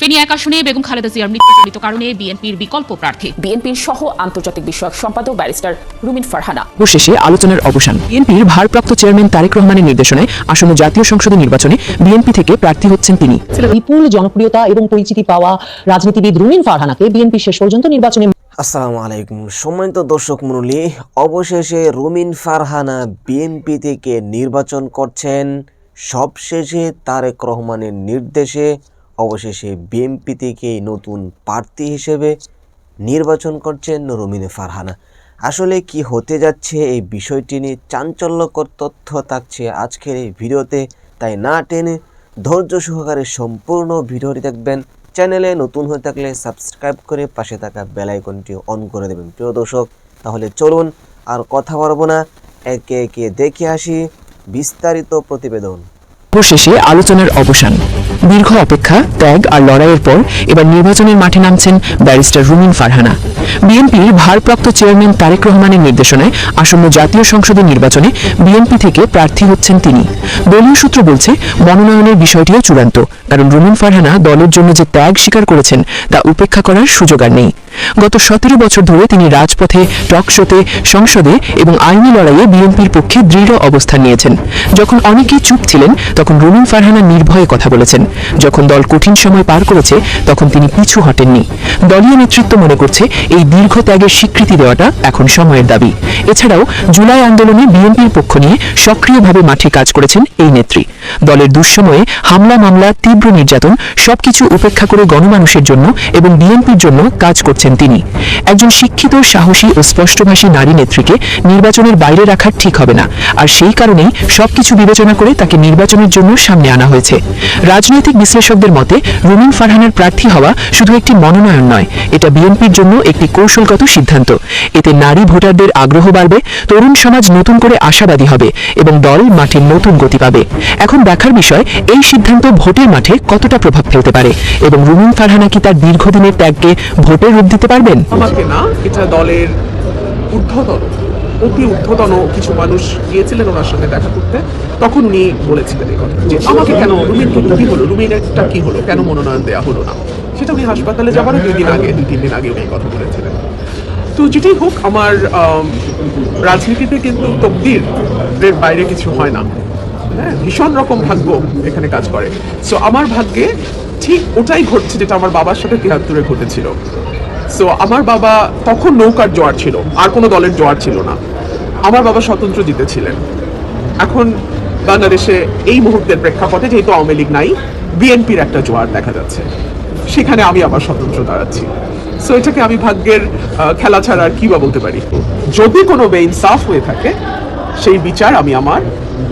ফেনী এক আসনে বেগম খালেদা জিয়ার মৃত্যুজনিত কারণে বিএনপির বিকল্প প্রার্থী। বিএনপির সহ আন্তর্জাতিক বিষয়ক সম্পাদক ব্যারিস্টার রুমিন ফারহানা। অবশেষে আলোচনার অবসান। বিএনপির ভারপ্রাপ্ত চেয়ারম্যান তারেক রহমানের নির্দেশনায় আসন্ন জাতীয় সংসদের নির্বাচনে বিএনপি থেকে প্রার্থী হচ্ছেন তিনি। বিপুল জনপ্রিয়তা এবং পরিচিতি পাওয়া রাজনীতিবিদ রুমিন ফারহানাকে বিএনপি শেষ পর্যন্ত নির্বাচনে আসসালামু আলাইকুম। সম্মানিত দর্শক মণ্ডলী অবশেষে রুমিন ফারহানা বিএনপি থেকে নির্বাচন করছেন। সবশেষে তারেক রহমানের নির্দেশে অবশেষে বিএনপি থেকে নতুন প্রার্থী হিসেবে নির্বাচন করছেন রুমিন ফারহানা। আসলে কি হতে যাচ্ছে এই বিষয়টি নিয়ে চাঞ্চল্যকর তথ্য থাকছে আজকের এই ভিডিওতে, তাই না টেনে ধৈর্য সহকারে সম্পূর্ণ ভিডিওটি দেখবেন। চ্যানেলে নতুন হয়ে থাকলে সাবস্ক্রাইব করে পাশে থাকা বেল আইকনটি অন করে দেবেন। প্রিয় দর্শক, তাহলে চলুন আর কথা বলব না। একে একে দেখে আসি বিস্তারিত প্রতিবেদন। অবশেষে আলোচনার অবসান। দীর্ঘ অপেক্ষা, ত্যাগ আর লড়াইয়ের পর এবার নির্বাচনের মাঠে নামছেন ব্যারিস্টার রুমিন ফারহানা। বিএনপির ভারপ্রাপ্ত চেয়ারম্যান তারেক রহমানের নির্দেশনায় আসন্ন জাতীয় সংসদের নির্বাচনে বিএনপি থেকে প্রার্থী হচ্ছেন তিনি। দলীয় সূত্র বলছে, মনোনয়নের বিষয়টিও চূড়ান্ত, কারণ রুমিন ফারহানা দলের জন্য যে ত্যাগ স্বীকার করেছেন, তা উপেক্ষা করার সুযোগ আর নেই। গত সতেরো বছর ধরে তিনি রাজপথে, টক শোতে, সংসদে এবং আইনি লড়াইয়ে বিএনপির পক্ষে দৃঢ় অবস্থান নিয়েছেন। যখন অনেকেই চুপ ছিলেন, তখন রুমিন ফারহানা নির্ভয়ে কথা বলেছেন। যখন দল কঠিন সময় পার করেছে, তখন তিনি পিছু হটেননি। দলীয় নেতৃত্ব মনে করছে, এই দীর্ঘ ত্যাগের স্বীকৃতি দেওয়াটা এখন সময়ের দাবি। এছাড়াও জুলাই আন্দোলনে বিএনপির পক্ষ নিয়ে সক্রিয়ভাবে মাঠে কাজ করেছেন এই নেত্রী। দলের দুঃসময়ে হামলা মামলা তীব্র নির্যাতন, সবকিছু উপেক্ষা করে গণমানুষের জন্য এবং বিএনপির জন্য কাজ করছেন তিনি। একজন শিক্ষিত, সাহসী ও স্পষ্টভাষী নারী নেত্রীকে নির্বাচনের বাইরে রাখা ঠিক হবে না। আর সেই কারণেই সবকিছু বিবেচনা করে তাকে নির্বাচনের জন্য সামনে আনা হয়েছে। রাজনৈতিক বিশ্লেষকদের মতে রুমিন ফারহানের প্রার্থী হওয়া শুধু একটি মনোনয়ন নয়, এটা বিএনপির জন্য একটি কৌশলগত সিদ্ধান্ত। এতে নারী ভোটারদের আগ্রহ বাড়বে, তরুণ সমাজ নতুন করে আশাবাদী হবে এবং দল মাঠে নতুন গতি পাবে। এখন দেখার বিষয়, এই সিদ্ধান্ত ভোটের মাঠে কতটা প্রভাব ফেলতে পারে এবং রুমিন ফারহানা কি তার দীর্ঘদিনের ত্যাগকে ভোটের রূপ দিতে পারবেন? আমাকে না এটা দলের ঊর্ধ্বতন অতি ঊর্ধ্বতন কিছু মানুষ গিয়েছিলেন ওনার সঙ্গে দেখা করতে তখন উনি বলেছিলেন এই কথা যে আমাকে কেন রুমিন কি হলো? রুমিনেরটা কি হলো? কেন মনোনয়ন দেওয়া হলো না? সেটা উনি হাসপাতালে যাবারও দুই দিন আগে দুই তিন দিন আগে উনি কথা বলেছিলেন। তো যেটাই হোক আমার আম, রাজনীতিতে কিন্তু তকদির এর বাইরে কিছু হয় না। হ্যাঁ ভীষণ রকম ভাগ্য এখানে কাজ করে। সো আমার ভাগ্যে ঠিক ওটাই ঘটছে যেটা আমার বাবার সাথে তিয়াত্তরে ঘটেছিল। সো আমার বাবা তখন নৌকার জোয়ার ছিল, আর কোনো দলের জোয়ার ছিল না। আমার বাবা স্বতন্ত্র জিতেছিলেন এখন বাংলাদেশে এই মুহূর্তের প্রেক্ষাপটে যেহেতু আওয়ামী লীগ নাই, বিএনপির একটা জোয়ার দেখা যাচ্ছে। সেখানে আমি আবার স্বতন্ত্র দাঁড়াচ্ছি। সো এটাকে আমি ভাগ্যের খেলা ছাড়া আর কি বা বলতে পারি? যদি কোনো বেইনসাফ হয়ে থাকে, সেই বিচার আমি আমার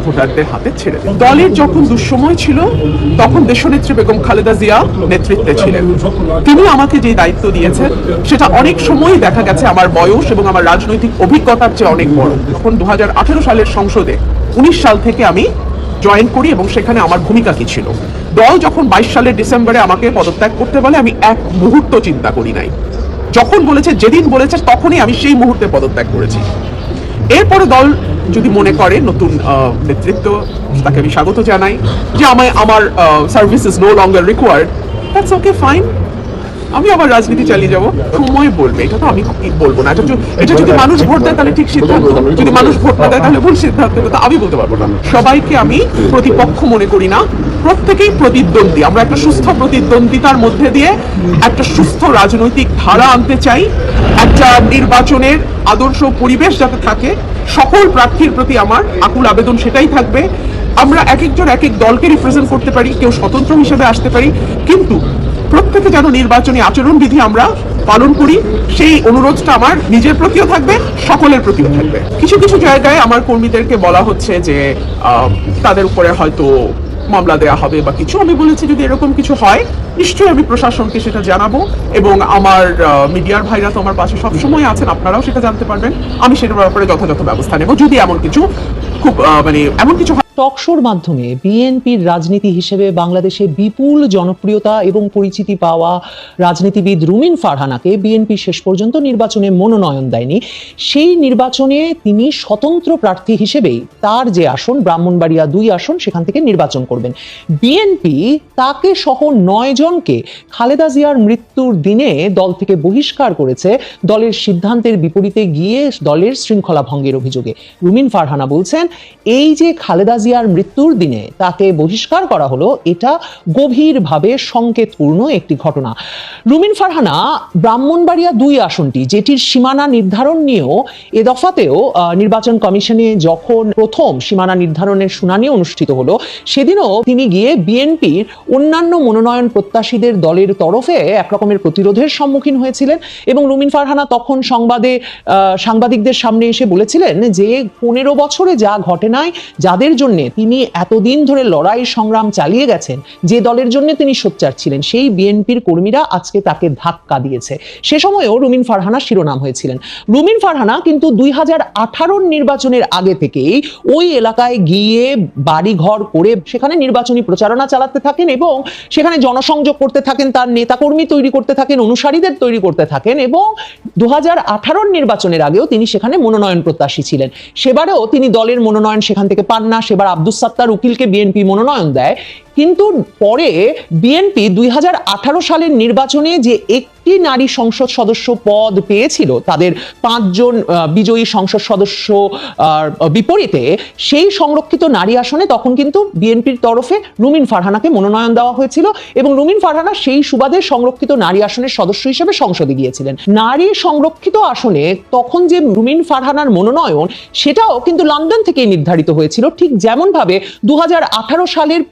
ভোটারদের হাতে ছেড়ে দিই দলের যখন দুঃসময় ছিল, তখন দেশনেত্রী বেগম খালেদা জিয়া নেতৃত্বে ছিলেন। তিনি আমাকে যে দায়িত্ব দিয়েছেন, সেটা অনেক সময় দেখা গেছে আমার বয়স এবং আমার রাজনৈতিক অভিজ্ঞতার চেয়ে অনেক বড়। তখন দু সালের সংসদে উনিশ সাল থেকে আমি জয়েন করি এবং সেখানে আমার ভূমিকা কি ছিল। দল যখন বাইশ সালের ডিসেম্বরে আমাকে পদত্যাগ করতে বলে, আমি এক মুহূর্ত চিন্তা করি নাই। যখন বলেছে, যেদিন বলেছে, তখনই আমি সেই মুহূর্তে পদত্যাগ করেছি। এরপরে দল যদি মনে করে নতুন নেতৃত্ব, তাকে আমি স্বাগত জানাই যে আমায়, আমার service is no longer required that's okay fine আমি আবার রাজনীতি চালিয়ে যাব। সময় বলবে, এটা তো আমি বলব না। এটা এটা যদি মানুষ ভোট দেয়, তাহলে ঠিক সিদ্ধান্ত। যদি মানুষ ভোট না দেয়, তাহলে ভুল সিদ্ধান্ত। আমি বলতে পারব না। সবাইকে আমি প্রতিপক্ষ মনে করি না। প্রত্যেকেই প্রতিদ্বন্দ্বী। আমরা একটা সুস্থ প্রতিদ্বন্দ্বিতার মধ্যে দিয়ে একটা সুস্থ রাজনৈতিক ধারা আনতে চাই। একটা নির্বাচনের আদর্শ পরিবেশ যাতে থাকে। সকল প্রার্থীর প্রতি আমার আকুল আবেদন সেটাই থাকবে। আমরা এক একজন এক এক দলকে রিপ্রেজেন্ট করতে পারি। কেউ স্বতন্ত্র হিসেবে আসতে পারি। কিন্তু প্রত্যেকে যেন নির্বাচনী আচরণবিধি আমরা পালন করি, সেই অনুরোধটা আমার নিজের প্রতিও থাকবে, সকলের প্রতিও থাকবে। কিছু কিছু জায়গায় আমার কর্মীদেরকে বলা হচ্ছে যে তাদের উপরে হয়তো মামলা দেয়া হবে বা কিছু। আমি বলেছি যদি এরকম কিছু হয়, নিশ্চয়ই আমি প্রশাসনকে সেটা জানাব এবং আমার মিডিয়ার ভাইরা তো আমার পাশে সবসময় আছেন, আপনারাও সেটা জানতে পারবেন। আমি সেটার ব্যাপারে যথাযথ ব্যবস্থা নেব। যদি এমন কিছু খুব মানে এমন কিছু হয় টকশোর মাধ্যমে বিএনপির রাজনীতি হিসেবে বাংলাদেশে বিপুল জনপ্রিয়তা এবং পরিচিতি পাওয়া রাজনীতিবিদ রুমিন ফারহানাকে বিএনপি শেষ পর্যন্ত নির্বাচনে মনোনয়ন দেয়নি। সেই নির্বাচনে তিনি স্বতন্ত্র প্রার্থী হিসেবেই তার যে আসন, ব্রাহ্মণবাড়িয়া দুই আসন, সেখান থেকে নির্বাচন করবেন। বিএনপি তাকে সহ নয় জনকে খালেদা জিয়ার মৃত্যুর দিনে দল থেকে বহিষ্কার করেছে। দলের সিদ্ধান্তের বিপরীতে গিয়ে দলের শৃঙ্খলা ভঙ্গের অভিযোগে। রুমিন ফারহানা বলছেন, এই যে খালেদা জিয়ার মৃত্যুর দিনে তাকে বহিষ্কার করা হলো। এটা গভীরভাবে সংকেতপূর্ণ একটি ঘটনা। রুমিন ফারহানা, ব্রাহ্মণবাড়িয়া দুই আসনটি, যেটির সীমানা নির্ধারণ নিয়েও এ দফাতেও নির্বাচন কমিশনে যখন প্রথম সীমানা নির্ধারণের শুনানি অনুষ্ঠিত হলো, সেদিনও তিনি গিয়ে বিএনপির অন্যান্য মনোনয়ন প্রত্যাশীদের দলের তরফে একরকমের প্রতিরোধের সম্মুখীন হয়েছিলেন এবং রুমিন ফারহানা তখন সংবাদে সাংবাদিকদের সামনে এসে বলেছিলেন যে, পনেরো বছরে যা ঘটনায় যাদের জন্য তিনি এতদিন ধরে লড়াই সংগ্রাম চালিয়ে গেছেন, যে দলের জন্য তিনি সোচ্চার ছিলেন। সেই বিএনপির কর্মীরা আজকে তাকে ধাক্কা দিয়েছে। সে সময়েও রুমিন ফারহানা শিরোনাম হয়েছিলেন। রুমিন ফারহানা কিন্তু দুই হাজার নির্বাচনের আগে থেকেই ওই এলাকায় গিয়ে বাড়ি ঘর করে সেখানে নির্বাচনী প্রচারণা চালাতে থাকেন এবং সেখানে জনসংযোগ করতে থাকেন, তার নেতাকর্মী তৈরি করতে থাকেন, অনুসারীদের তৈরি করতে থাকেন এবং দু হাজার নির্বাচনের আগেও তিনি সেখানে মনোনয়ন প্রত্যাশী ছিলেন। সেবারেও তিনি দলের মনোনয়ন সেখান থেকে পান না সেবার আব্দুস সাত্তার উকিলকে বিএনপি মনোনয়ন দেয় কিন্তু পরে বিএনপি দুই হাজার আঠারো সালের নির্বাচনে যে একটি নারী সংসদ সদস্য পদ পেয়েছিল, তাদের পাঁচজন বিজয়ী সংসদ সদস্য বিপরীতে সেই সংরক্ষিত নারী আসনে তখন কিন্তু বিএনপির তরফে রুমিন ফারহানাকে মনোনয়ন দেওয়া হয়েছিল এবং রুমিন ফারহানা সেই সুবাদে সংরক্ষিত নারী আসনের সদস্য হিসেবে সংসদে গিয়েছিলেন। নারী সংরক্ষিত আসনে তখন যে রুমিন ফারহানার মনোনয়ন, সেটাও কিন্তু লন্ডন থেকেই নির্ধারিত হয়েছিল। ঠিক যেমন ভাবে দুহাজার আঠারো সালের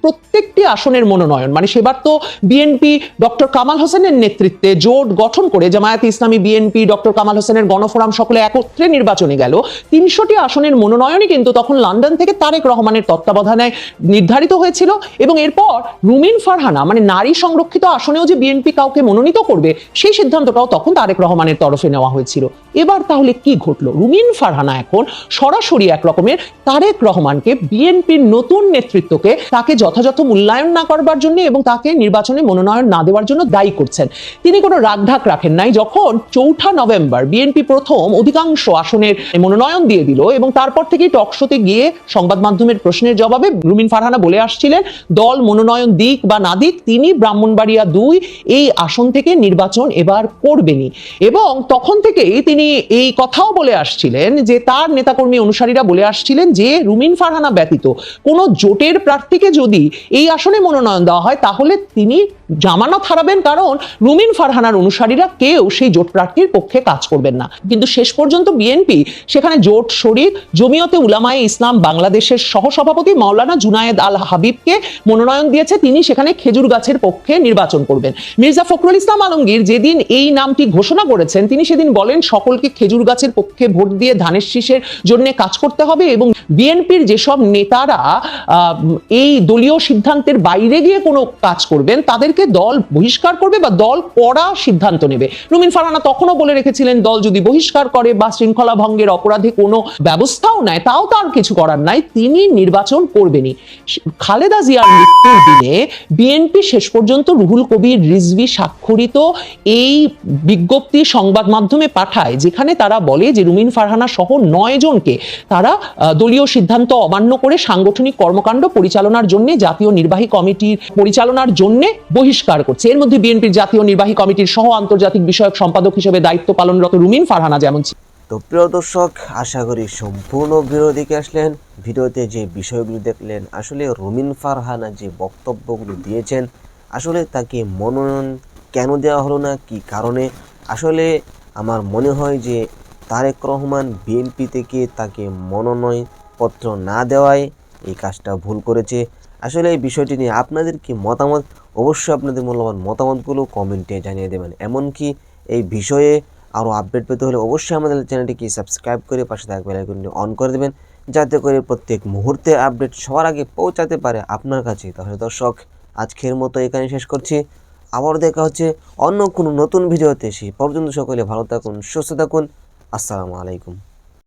প্রত্যেকটি আসনের মনোনয়ন। মানে সেবার তো বিএনপি ডক্টর কামাল হোসেনের নেতৃত্বে জোট গঠন করে জামায়াতে ইসলামী বিএনপি ডক্টর কামাল হোসেনের গণফোরাম সকলে একত্রে নির্বাচনে গেল। তিনশোটি আসনের মনোনয়নই কিন্তু তখন লন্ডন থেকে তারেক রহমানের তত্ত্বাবধানে নির্ধারিত হয়েছিল এবং এরপর রুমিন ফারহানা মানে নারী সংরক্ষিত আসনেও যে বিএনপি কাউকে মনোনীত করবে, সেই সিদ্ধান্তটাও তখন তারেক রহমানের তরফে নেওয়া হয়েছিল। এবার তাহলে কি ঘটলো? রুমিন ফারহানা এখন সরাসরি এক রকমের তারেক রহমানকে বিএনপির নতুন নেতৃত্বকে তাকে যথাযথ মূল্যায়ন না করবার জন্য এবং তাকে নির্বাচনে মনোনয়ন না দেওয়ার জন্য দায়ী করছেন। তিনি কোনো রাগঢাক রাখেন নাই। যখন চৌঠা নভেম্বর বিএনপি প্রথম অধিকাংশ আসনের মনোনয়ন দিয়ে দিল এবং তারপর থেকে টকশোতে গিয়ে সংবাদ মাধ্যমের প্রশ্নের জবাবে রুমিন ফারহানা বলে আসছিলেন, দল মনোনয়ন দিক বা না দিক তিনি ব্রাহ্মণবাড়িয়া দুই এই আসন থেকে নির্বাচন এবার করবেনই। এবং তখন থেকেই তিনি এই কথাও বলে আসছিলেন যে তার নেতাকর্মী অনুসারীরা বলে আসছিলেন যে রুমিন ফারহানা ব্যতীত কোনো জোটের প্রার্থীকে যদি এই আসনে মনোনয়ন দেওয়া হয়, তাহলে তিনি জামানত হারাবেন কারণ রুমিন ফারহানার অনুসারীরা কেউ সেই জোট প্রার্থীর পক্ষে কাজ করবেন না। কিন্তু শেষ পর্যন্ত বিএনপি সেখানে জোট শরিক জমিয়তে উলামায়ে ইসলাম বাংলাদেশের সহসভাপতি মাওলানা জুনায়েদ আল হাবিবকে মনোনয়ন দিয়েছে। তিনি সেখানে খেজুর গাছের পক্ষে নির্বাচন করবেন। মির্জা ফখরুল ইসলাম আলমগীর যেদিন এই নামটি ঘোষণা করেছেন, তিনি সেদিন বলেন, সকলকে খেজুর গাছের পক্ষে ভোট দিয়ে ধানের শীষের জন্য কাজ করতে হবে এবং বিএনপির যেসব নেতারা এই দলীয় সিদ্ধান্তের বাইরে গিয়ে কোনো কাজ করবেন তাদেরকে দল বহিষ্কার করবে বা দল কড়া সিদ্ধান্ত নেবে? রুমিন ফারহানা তখনও বলে রেখেছিলেন দল যদি বহিষ্কার করে বা শৃঙ্খলা ভঙ্গের অপরাধে কোনো ব্যবস্থাও নেয় তাও তার কিছু করার নাই তিনি নির্বাচন করবেনই। খালেদা জিয়ার মৃত্যুর দিনে বিএনপি শেষ পর্যন্ত রুহুল কবির রিজভি স্বাক্ষরিত এই বিজ্ঞপ্তি সংবাদ মাধ্যমে পাঠায় যেখানে তারা বলে যে রুমিন ফারহানা সহ নয় জনকে তারা আহ, দলীয় সিদ্ধান্ত অমান্য করে সাংগঠনিক কর্মকাণ্ড পরিচালনার জন্য জাতীয় নির্বাহী কমিটির পরিচালনার জন্য বহিষ্কার করছে এর মধ্যে বিএনপির জাতীয় নির্বাহী কমিটির সহ আন্তর্জাতিক বিষয়ক সম্পাদক হিসেবে দায়িত্ব পালনরত রুমিন ফারহানা যেমন। তো প্রিয় দর্শক, আশা করি সম্পূর্ণ ভিডিও দেখে আসলেন ভিডিওতে যে বিষয়গুলো দেখলেন, আসলে রুমিন ফারহানা যে বক্তব্যগুলো দিয়েছেন, আসলে তাকে মনোনয়ন কেন দেওয়া হলো না, কি কারণে আসলে আমার মনে হয় যে তারেক রহমান বিএনপি থেকে তাকে মনোনয়ন পত্র না দেওয়ায় এই কাজটা ভুল করেছে। আসলে এই বিষয়টি নিয়ে আপনাদের কি মতামত? অবশ্যই আপনাদের মূল্যবান মতামতগুলো কমেন্টে জানিয়ে দেবেন। এমনকি এই বিষয়ে আরও আপডেট পেতে হলে অবশ্যই আমাদের চ্যানেলটিকে সাবস্ক্রাইব করে পাশে থাকা বেল অন করে দেবেন, যাতে করে প্রত্যেক মুহূর্তে আপডেট সবার আগে পৌঁছাতে পারে আপনার কাছে। তাহলে দর্শক, আজকের মতো এখানে শেষ করছি। আবার দেখা হচ্ছে অন্য কোনো নতুন ভিডিওতে। সেই পর্যন্ত সকলে ভালো থাকুন, সুস্থ থাকুন। আসসালামু আলাইকুম।